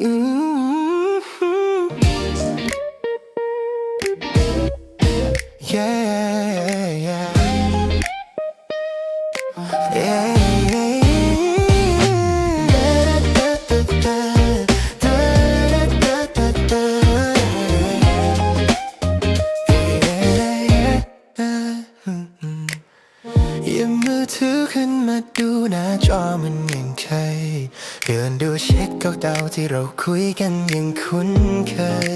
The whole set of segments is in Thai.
อืม Yeah, yeah. Yeah. Yeah. หยิบมือถือขึ้นมาดูหน้าจอมันยังเคย เดินดูเช็คเก่าๆที่เราคุยกันยังคุ้นเคย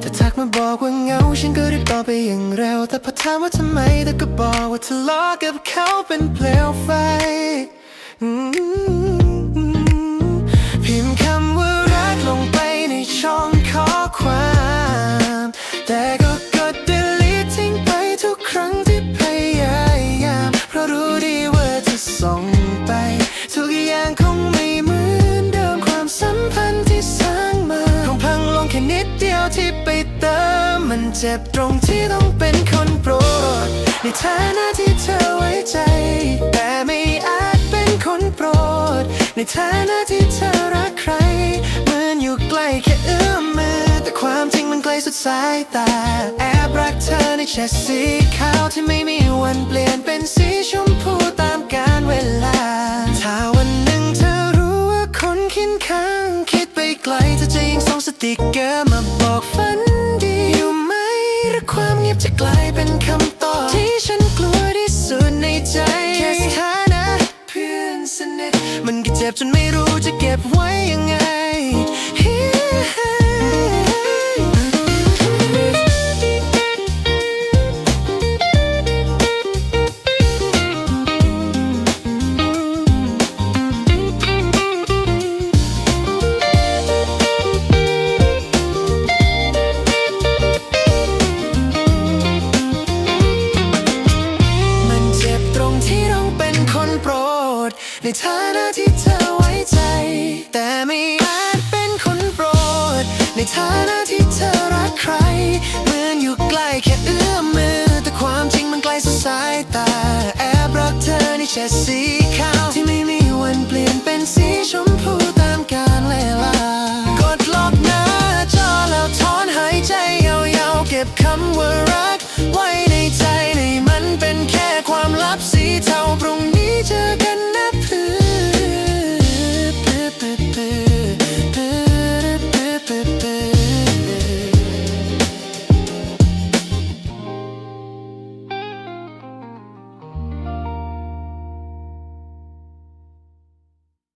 แต่ทักมาบอกว่าเหงาฉันก็รีบตอบไปอย่างเร็ว แต่พอถามว่าทำไมเธอก็บอกว่าทะเลาะกับเขาเป็นเปลวไฟ เจ็บตรงที่ต้องเป็นคนโปรด ในฐานะที่เธอไว้ใจ แต่ไม่อาจเป็นคนโปรด ในฐานะที่เธอรักใคร เหมือนอยู่ใกล้แค่เอื้อมมือ แต่ความจริงมันไกลสุดสายตา แอบรักเธอในแชทสีขาวที่ไม่มีวันเปลี่ยนเป็นสีชมพูตามกาลเวลา ถ้าวันหนึ่งเธอรู้ว่าคนคิดข้าง คิดไปไกลเธอจะยิงส่งสติกเกอร์มาบอก หมหรือความเงียบจะกลายเป็นคำตอบที่ฉันกลัวที่สุดในใจแค่สถานะเพื่อนสนิทมันก็เจ็บจนไม่รู้จะเก็บไว้ยังไง ในฐานะที่เธอไว้ใจ แต่ไม่อาจเป็นคนโปรด ในฐานะที่เธอรักใคร เหมือนอยู่ใกล้แค่เอื้อมมือ แต่ความจริงมันไกลสุดสายตา แอบรักเธอในเชสซี